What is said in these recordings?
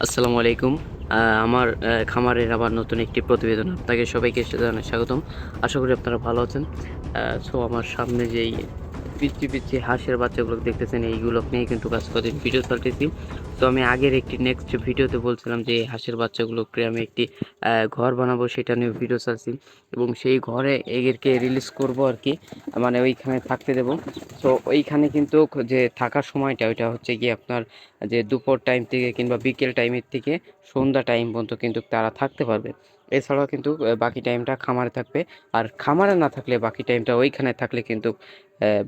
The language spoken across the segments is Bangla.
আসসালামু আলাইকুম। আমার খামারের আবার নতুন একটি প্রতিবেদন আপনাকে সবাইকে জানাই স্বাগতম। আশা করি আপনারা ভালো আছেন। সো আমার সামনে যেই পিচ্ছি পিচ্ছি হাঁসের বাচ্চাগুলো দেখতেছেন, এইগুলো নিয়ে কিন্তু কাজ করে ভিডিও চালতেছি। তো আমি আগের একটি নেক্সট ভিডিওতে বলছিলাম যে, হাঁসের বাচ্চাগুলোকে আমি একটি ঘর বানাবো, সেটা নিয়ে ভিডিও চালছি। এবং সেই ঘরে এদেরকে রিলিজ করব আর কি মানে ওইখানে থাকতে দেবো। তো ওইখানে কিন্তু যে থাকার সময়টা, ওইটা হচ্ছে কি আপনার যে দুপুর টাইম থেকে কিংবা বিকেল টাইমের থেকে সন্ধ্যা টাইম পর্যন্ত কিন্তু তারা থাকতে পারবে। এছাড়াও কিন্তু বাকি টাইমটা খামারে থাকবে। আর খামারে না থাকলে বাকি টাইমটা ওইখানে থাকলে কিন্তু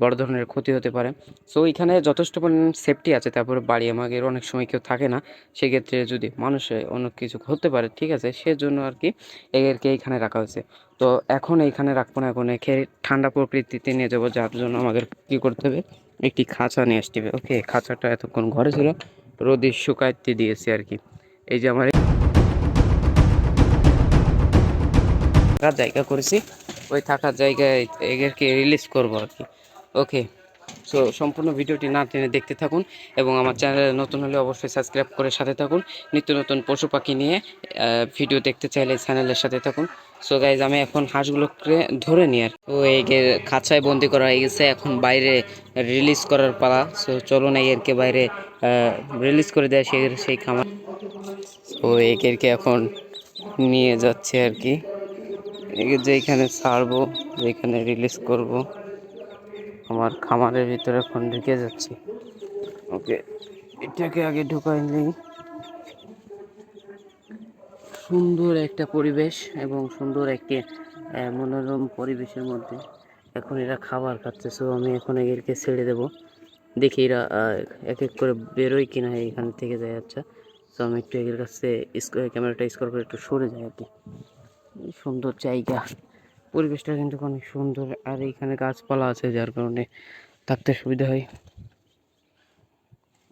বড় ধরনের ক্ষতি হতে পারে। সো ওইখানে যথেষ্ট পরিমাণ সেফটি আছে। তারপরে বাড়ি আমাদের অনেক সময় কেউ থাকে না। সেক্ষেত্রে যদি মানুষের অনেক কিছু হতে পারে, ঠিক আছে, সেজন্য আর কি এদেরকে এইখানে রাখা হয়েছে। তো এখন এইখানে রাখব না, এখন একে ঠান্ডা প্রকৃতিতে নিয়ে যাব, যার জন্য আমাদের কী করতে হবে? একটি খাঁচা নিয়ে আসতে হবে। ওকে খাঁচাটা এতক্ষণ ঘরে ছিল। রোদে শুকাইতে দিয়েছি আর কি এই যে আমার থাকার জায়গা করেছি। ওই থাকার জায়গায় এদেরকে রিলিজ করব আর কি ওকে। সো সম্পূর্ণ ভিডিওটি না টেনে দেখতে থাকুন এবং আমার চ্যানেলে নতুন হলে অবশ্যই সাবস্ক্রাইব করে সাথে থাকুন। নিত্য নতুন পশু পাখি নিয়ে ভিডিও দেখতে চাইলে চ্যানেলের সাথে থাকুন। সো গাইজ আমি এখন হাঁসগুলোকে ধরে নিই আর তো যে খাঁচায় বন্দি করা হয়ে গেছে, এখন বাইরে রিলিজ করার পালা। সো চলুন এদেরকে বাইরে রিলিজ করে দেয় সেই সেই খামার। তো এদেরকে এখন নিয়ে যাচ্ছে আর কি। একে যেখানে ছাড়বো যেখানে রিলিজ করব। আমার খামারের ভিতরে এখন ঢুকে যাচ্ছি। ওকে। এটাকে আগে ঢুকাই নেই। সুন্দর একটা পরিবেশ এবং সুন্দর একটি মনোরম পরিবেশের মধ্যে এখন এরা খাবার খাচ্ছে। সো আমি এখন এদেরকে ছেড়ে দেব। দেখি এরা এক এক করে বেরোয় কিনা এখান থেকে যায় আচ্ছা। সো আমি একটু এদের কাছে ক্যামেরাটা স্কোর করে একটু সরে যাই আর কি। সুন্দর জায়গা। পরিবেশটা কিন্তু অনেক সুন্দর আর এইখানে গাছপালা আছে, যার কারণে থাকতে সুবিধা হয়।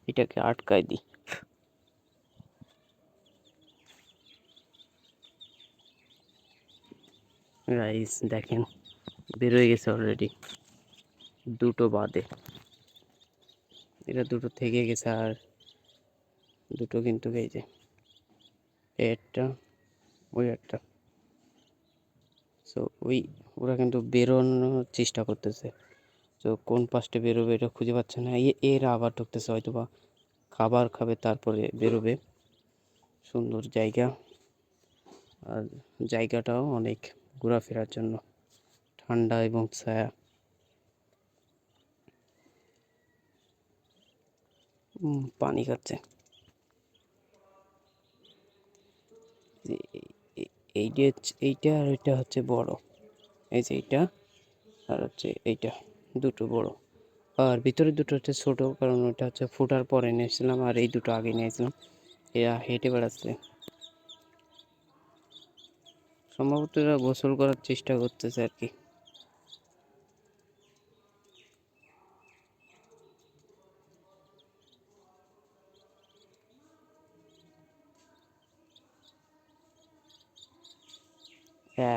এটাকে আটকায় দিই। রাইস দেখেন বেরোয় গেছে অলরেডি দুটো বাদে। এটা দুটো থেকে গেছে আর দুটো কিন্তু গেছে একটা, ওই একটা। সো ওই ওরা কিন্তু বেরোনোর চেষ্টা করতেছে। তো কোন পাশটা বেরোবে এটা খুঁজে পাচ্ছে না। এরা আবার ঢুকতেছে হয়তো বা খাবার খাবে, তারপরে বেরোবে। সুন্দর জায়গা। আর জায়গাটাও অনেক ঘোরাফেরার জন্য। ঠান্ডা এবং ছায়া। পানি খাচ্ছে। এইটা হচ্ছে- এইটা আর ওইটা হচ্ছে বড়। এই যে এইটা আর হচ্ছে এইটা, দুটো বড়। আর ভিতরে দুটো হচ্ছে ছোটো, কারণ ওটা হচ্ছে ফোটার পরে নিয়েছিলাম আর এই দুটো আগে নিয়েছিলাম। এরা হেঁটে বেড়াচ্ছে। সম্ভবত এরা গোসল করার চেষ্টা করতেছে আর কি হ্যাঁ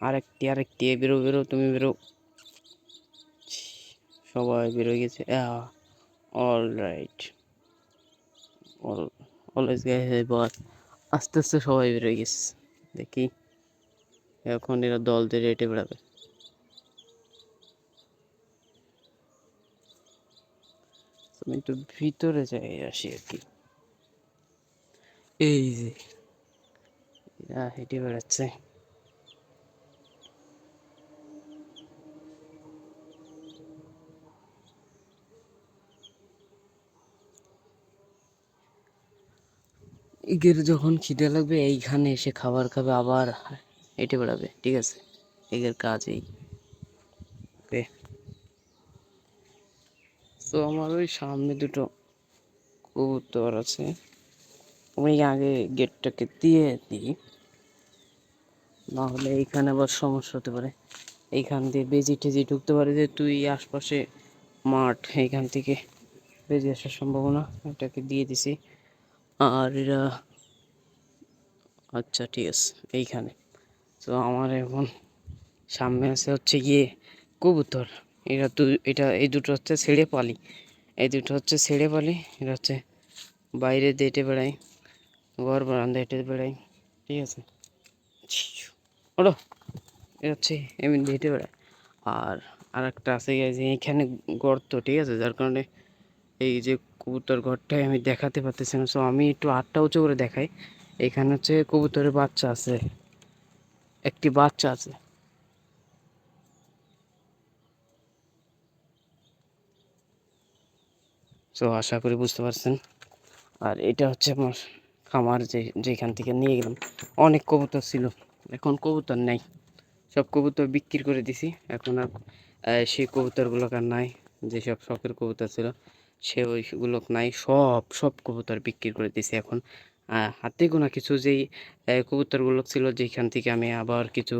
আরেকটি আরেকটি বেরো বেরো, তুমি বেরো। সবাই বেরো গেছে। All right all always guys but আস্তে আস্তে সবাই বেরোয় গেছে। দেখি, এখন এরা দল ধরে হেঁটে বেড়াবে। আমি একটু ভিতরে যাই, আসি আর কি। এই যে হেঁটে বেড়াচ্ছে। এগের যখন খিদে লাগবে, এইখানে এসে খাবার খাবে, আবার হেঁটে বেড়াবে, ঠিক আছে? এগের কাজ এই তো আমার ওই সামনে দুটো কবুতর আছে। আমি আগে গেটটাকে দিয়ে দিই। নাহলে এইখানে আবার সমস্যা হতে পারে। এইখান দিয়ে বেজি টেজি ঢুকতে পারে যে তুই আশপাশে মাঠ, এইখান থেকে বেজি আসার সম্ভাবনা, এটাকে দিয়ে দিছি। আর এরা আচ্ছা ঠিক আছে, এইখানে। তো আমার এখন সামনে আছে হচ্ছে গিয়ে কবুতর। এরা দু, এটা, এই দুটো হচ্ছে ছেড়ে পালি। এই দুটো হচ্ছে ছেড়ে পালি, এটা হচ্ছে বাইরে দেটে বেড়াই, ঘর বারান্দা হেঁটে বেড়াই, ঠিক আছে? ওলো, এটা হচ্ছে এমনি হেঁটে বেড়ায় আর আর একটা আছে যে এখানে গর্ত, ঠিক আছে? যার কারণে এই যে কবুতর ঘরটাই আমি দেখাতে পারতেছি না সো আমি একটু আটটা উঁচু করে দেখাই। এখানে হচ্ছে কবুতরের বাচ্চা আছে। একটি বাচ্চা আছে। সো আশা করি বুঝতে পারছেন। আর এটা হচ্ছে আমার খামার যে, যেখান থেকে নিয়ে গেলাম। অনেক কবুতর ছিল। এখন কবুতর নেই। সব কবুতর বিক্রি করে দিছি। এখন আর সেই কবুতরগুলো আর নাই। যেসব শখের কবুতর ছিল। সে ওইগুলো নাই, সব সব কবুতর বিক্রি করে দিছি এখন। হাতে গোনা কিছু যেই কবুতরগুলো ছিল, যেখান থেকে আমি আবার কিছু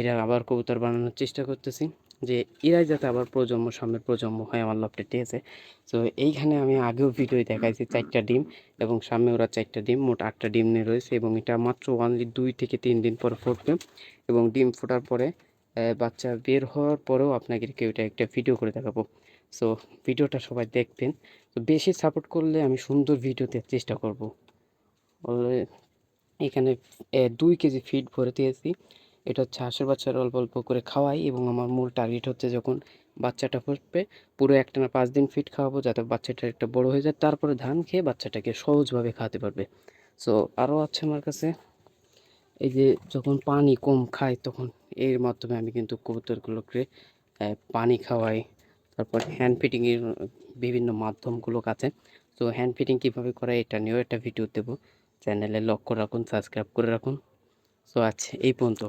এরা আবার কবুতর বানানোর চেষ্টা করতেছি। যে এরাই যাতে আবার প্রজন্ম, সামনের প্রজন্ম হয় আমার লপটে ঠিক আছে তো এইখানে আমি আগেও ভিডিও দেখাইছি চারটা ডিম এবং সামনে ওরা চারটা ডিম, মোট আটটা ডিম নিয়ে রয়েছে এবং এটা মাত্র ওয়ানলি দুই থেকে তিন দিন পর ফুটবে এবং ডিম ফোটার পরে বাচ্চা বের হওয়ার পরেও আপনাকে এটা একটা ভিডিও করে দেখাবো। সো ভিডিওটা সবাই দেখবেন। তো বেশি সাপোর্ট করলে আমি সুন্দর ভিডিও দেওয়ার চেষ্টা করব। এখানে দুই কেজি ফিড ভরে দিয়েছি। এটা হচ্ছে হাঁসের বাচ্চার অল্প অল্প করে খাওয়াই এবং আমার মূল টার্গেট হচ্ছে যখন বাচ্চাটা ফুটবে, পুরো একটা না পাঁচ দিন ফিড খাওয়াবো যাতে বাচ্চাটা একটা বড় হয়ে যায়। তারপরে ধান খেয়ে বাচ্চাটাকে সহজভাবে খাওয়াতে পারবে। সো আরও আছে আমার কাছে। এই যে যখন পানি কম খায় তখন এর মাধ্যমে আমি কিন্তু কবুতরগুলোকে পানি খাওয়াই। তারপর হ্যান্ড ফিটিংয়ের বিভিন্ন মাধ্যমগুলো আছে। তো হ্যান্ড ফিটিং কীভাবে করা এটা নিয়েও একটা ভিডিও দেবো। চ্যানেলে লক করে রাখুন সাবস্ক্রাইব করে রাখুন। সো আচ্ছা এই পর্যন্ত।